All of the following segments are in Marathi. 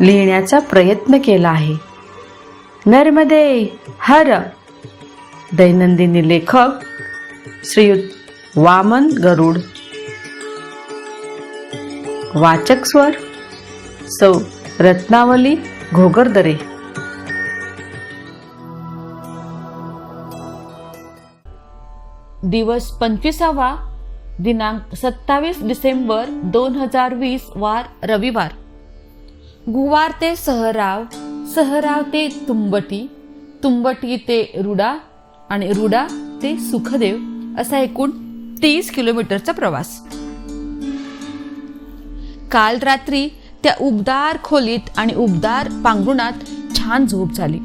लिहिण्याचा प्रयत्न केला आहे. नर्मदे हर. दैनंदिनी लेखक श्रीयुत वामन गरुड. वाचक स्वर सौ. रत्नावली घोगरदरे. दिवस पंचवीसावा दिनांक सत्तावीस डिसेंबर दोन हजार वीस वार रविवार. गुवार ते सहराव सहराव ते तुंबटी तुंबटी ते रुडा आणि रुडा ते सुखदेव असा एकूण तीस किलोमीटरचा प्रवास. काल रात्री त्या उबदार खोलीत आणि उबदार पांघरुणात छान झोप झाली.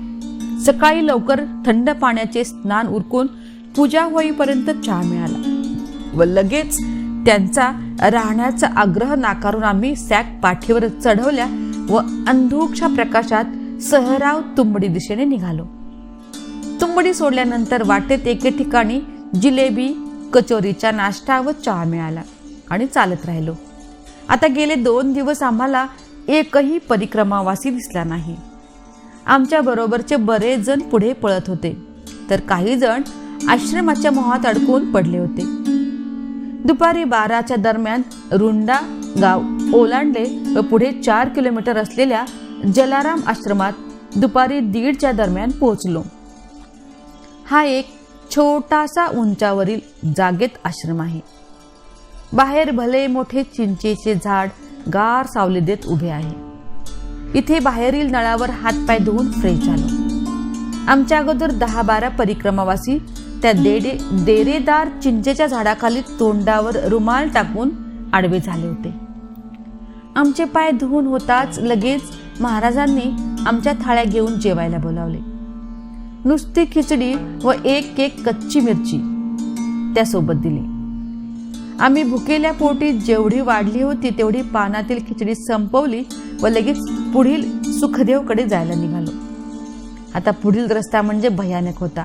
सकाळी लवकर थंड पाण्याचे स्नान उरकून पूजा होईपर्यंत चहा मिळाला. व लगेच त्यांचा राहण्याचा आग्रह नाकारून आम्ही सॅक पाठीवर चढवल्या व अंधुकच्या प्रकाशात सहराव तुंबडी दिशेने निघालो. तुंबडी सोडल्यानंतर वाटेत एके ठिकाणी जिलेबी कचोरीचा नाश्ता व चहा मिळाला आणि चालत राहिलो. आता गेले दोन दिवस आम्हाला एकही परिक्रमावासी दिसला नाही. आमच्या बरोबरचे बरेच जण पुढे पळत होते तर काही जण आश्रमाच्या मोहात अडकून पडले होते. दुपारी बाराच्या दरम्यान रुंडा गाव ओलांडले. व पुढे चार किलोमीटर असलेल्या जलाराम आश्रमात दुपारी दीडच्या दरम्यान पोहोचलो. हा एक छोटासा उंचावरील जागेत आश्रम आहे. बाहेर भले मोठे चिंचेचे झाड गार सावली देत उभे आहे. इथे बाहेरील नळावर हातपाय धुवून फ्रेश झालो. आमच्या अगोदर दहा बारा परिक्रमावासी त्या देडे डेरेदार चिंचेच्या झाडाखाली तोंडावर रुमाल टाकून आडवे झाले होते. आमचे पाय धुवून होताच लगेच महाराजांनी आमच्या थाळ्या घेऊन जेवायला बोलावले. नुसती खिचडी व एक एक कच्ची मिरची त्यासोबत दिली. आम्ही भुकेल्या पोटी जेवढी वाढली होती तेवढी पानातील खिचडी संपवली व लगेच पुढील सुखदेवकडे जायला निघालो. आता पुढील रस्ता म्हणजे भयानक होता.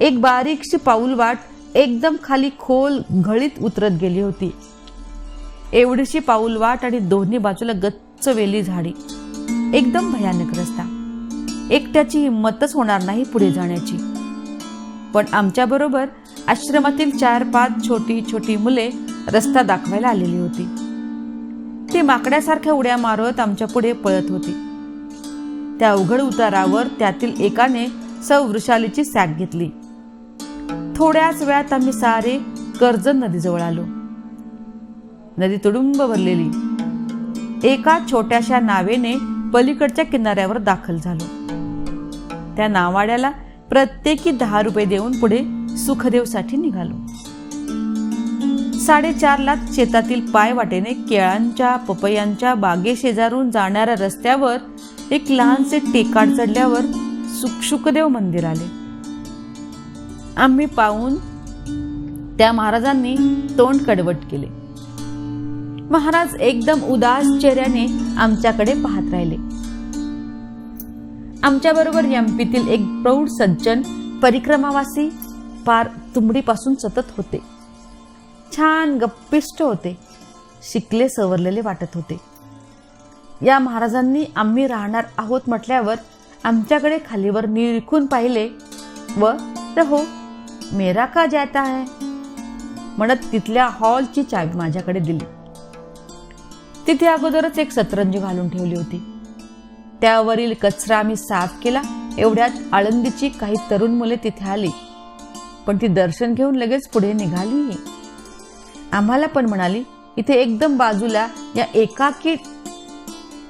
एक बारीकशी पाऊल वाट एकदम खाली खोल घळीत उतरत गेली होती. एवढीशी पाऊल वाट आणि दोन्ही बाजूला गच्च वेली झाडी. एकदम भयानक रस्ता. एकट्याची हिंमतच होणार नाही पुढे जाण्याची. पण आमच्या बरोबर आश्रमातील चार पाच छोटी छोटी मुले रस्ता दाखवायला आलेली होती. ते माकड्यासारख्या उड्या मारत आमच्या पुढे पळत होती. त्या अवघड उतारावर त्यातील एकाने सौ वृषालीची सॅक घेतली. थोड्याच वेळात आम्ही सारे कर्जन नदीजवळ आलो. नदी तुडुंब भरलेली. एका छोट्याशा नावेने पलीकडच्या किनाऱ्यावर दाखल झालो. त्या नावाड्याला प्रत्येकी दहा रुपये देऊन पुढे सुखदेवसाठी निघालो. साडेचारला शेतातील पाय वाटेने केळांच्या पपयांच्या बागेशेजारून जाणाऱ्या रस्त्यावर एक लहानसे टेकाड चढल्यावर सुख सुखदेव मंदिर आले. आम्ही पाहून त्या महाराजांनी तोंड कडवट केले. महाराज एकदम उदास चेहऱ्याने आमच्याकडे पाहत राहिले. आमच्या बरोबर एमपीतील एक प्रौढ सज्जन परिक्रमावासी पार तुंबडीपासून सतत होते. छान गप्पिष्ट होते. शिकले सवरलेले वाटत होते. या महाराजांनी आम्ही राहणार आहोत म्हटल्यावर आमच्याकडे खालीवर निरखून पाहिले व हो मेरा का जाता है? म्हणत तिथल्या हॉलची चावी माझ्याकडे दिली. तिथे अगोदरच एक सतरंजी घालून ठेवली होती. त्यावरील कचरा आम्ही साफ केला. एवढ्यात आळंदीची काही तरुण मुले तिथे आली. पण ती दर्शन घेऊन लगेच पुढे निघाली. आम्हाला पण म्हणाली इथे एकदम बाजूला या एकाकी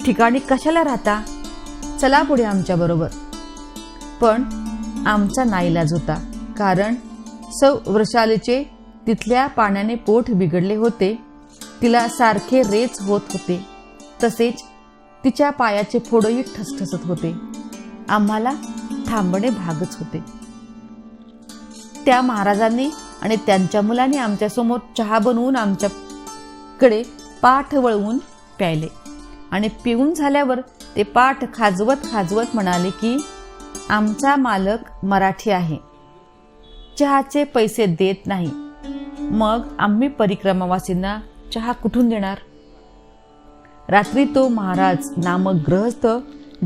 ठिकाणी कशाला राहता? चला पुढे आमच्या बरोबर. पण आमचा नाईलाज होता कारण सौ वृषालीचे तिथल्या पाण्याने पोट बिघडले होते. तिला सारखे रेच होत होते. तसेच तिच्या पायाचे फोडही ठसठसत होते. आम्हाला थांबणे भागच होते. त्या महाराजांनी आणि त्यांच्या मुलांनी आमच्यासमोर चहा बनवून आमच्याकडे पाठ वळवून प्यायले. आणि पिऊन झाल्यावर ते पाठ खाजवत खाजवत म्हणाले की आमचा मालक मराठी आहे. चहाचे पैसे देत नाही. मग आम्ही परिक्रमावासींना चहा कुठून देणार? रात्री तो महाराज नामक ग्रहस्थ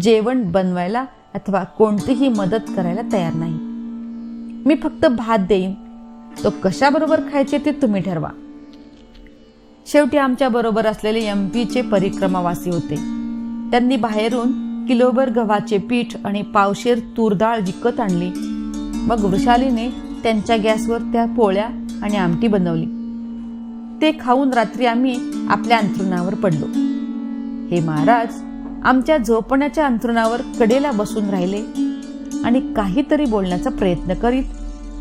जेवण बनवायला अथवा कोणतीही मदत करायला तयार नाही. मी फक्त भात देईन. तो कशाबरोबर खायचे ते तुम्ही ठरवा. शेवटी आमच्या बरोबर असलेले एम पीचे परिक्रमावासी होते. त्यांनी बाहेरून किलोभर गव्हाचे पीठ आणि पावशेर तूरडाळ विकत आणली. मग वृषालीने त्यांच्या गॅसवर त्या पोळ्या आणि आमटी बनवली. ते खाऊन रात्री आम्ही आपल्या अंथरुणावर पडलो. हे महाराज आमच्या झोपण्याच्या अंथरुणावर कडेला बसून राहिले आणि काहीतरी बोलण्याचा प्रयत्न करीत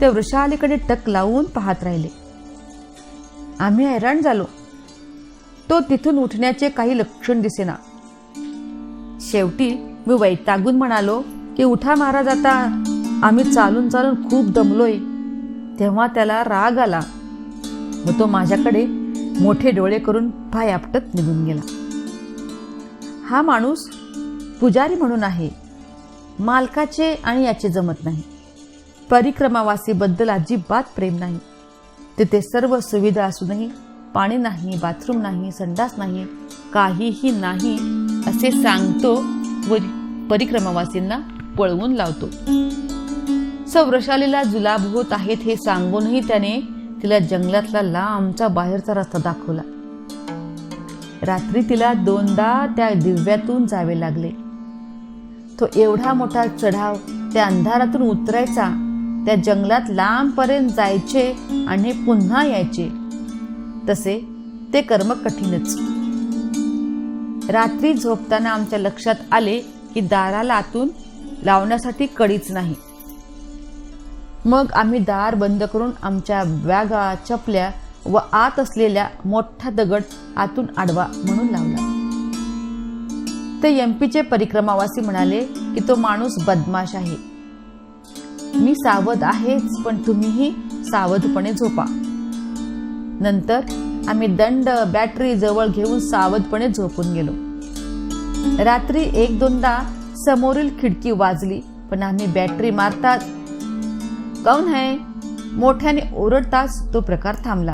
ते वृषालीकडे टक लावून पाहत राहिले. आम्ही हैराण झालो. तो तिथून उठण्याचे काही लक्षण दिसेना. शेवटी मी वैतागून म्हणालो की उठा महाराज आता. आम्ही चालून चालून खूप दमलोय. तेव्हा त्याला राग आला. व तो माझ्याकडे मोठे डोळे करून पाय आपटत निघून गेला. हा माणूस पुजारी म्हणून आहे. मालकाचे आणि याचे जमत नाही. परिक्रमावासीबद्दल अजिबात प्रेम नाही. तिथे सर्व सुविधा असूनही पाणी नाही बाथरूम नाही संडास नाही काहीही नाही असे सांगतो व परिक्रमावासींना पळवून लावतो. सौरशालीला जुलाब होत आहेत हे सांगूनही त्याने तिला जंगलातला लांबचा बाहेरचा रस्ता दाखवला. रात्री तिला दोनदा त्या दिव्यातून जावे लागले. तो एवढा मोठा चढाव त्या अंधारातून उतरायचा त्या जंगलात लांबपर्यंत जायचे आणि पुन्हा यायचे. तसे ते कर्म कठीणच. रात्री झोपताना आमच्या लक्षात आले की दाराला आतून लावण्यासाठी कडीच नाही. मग आम्ही दार बंद करून आमच्या बॅगा चपल्या व आत असलेल्या मोठा दगड आतून आडवा म्हणून लावला. ते एमपीचे परिक्रमावासी म्हणाले की तो माणूस बदमाश आहे. मी सावध आहेच पण तुम्हीही सावधपणे झोपा. नंतर आम्ही दंड बॅटरी जवळ घेऊन सावधपणे झोपून गेलो. रात्री एक दोनदा समोरील खिडकी वाजली पण आम्ही बॅटरी मारतात कौन है? मोठ्याने ओरडताच तो प्रकार थांबला.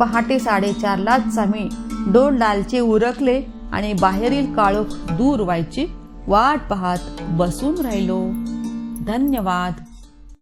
पहाटे साडेचारलाच आम्ही दोन डालचे उरकले आणि बाहेरील काळोख दूर व्हायची वाट पाहत बसून राहिलो. धन्यवाद.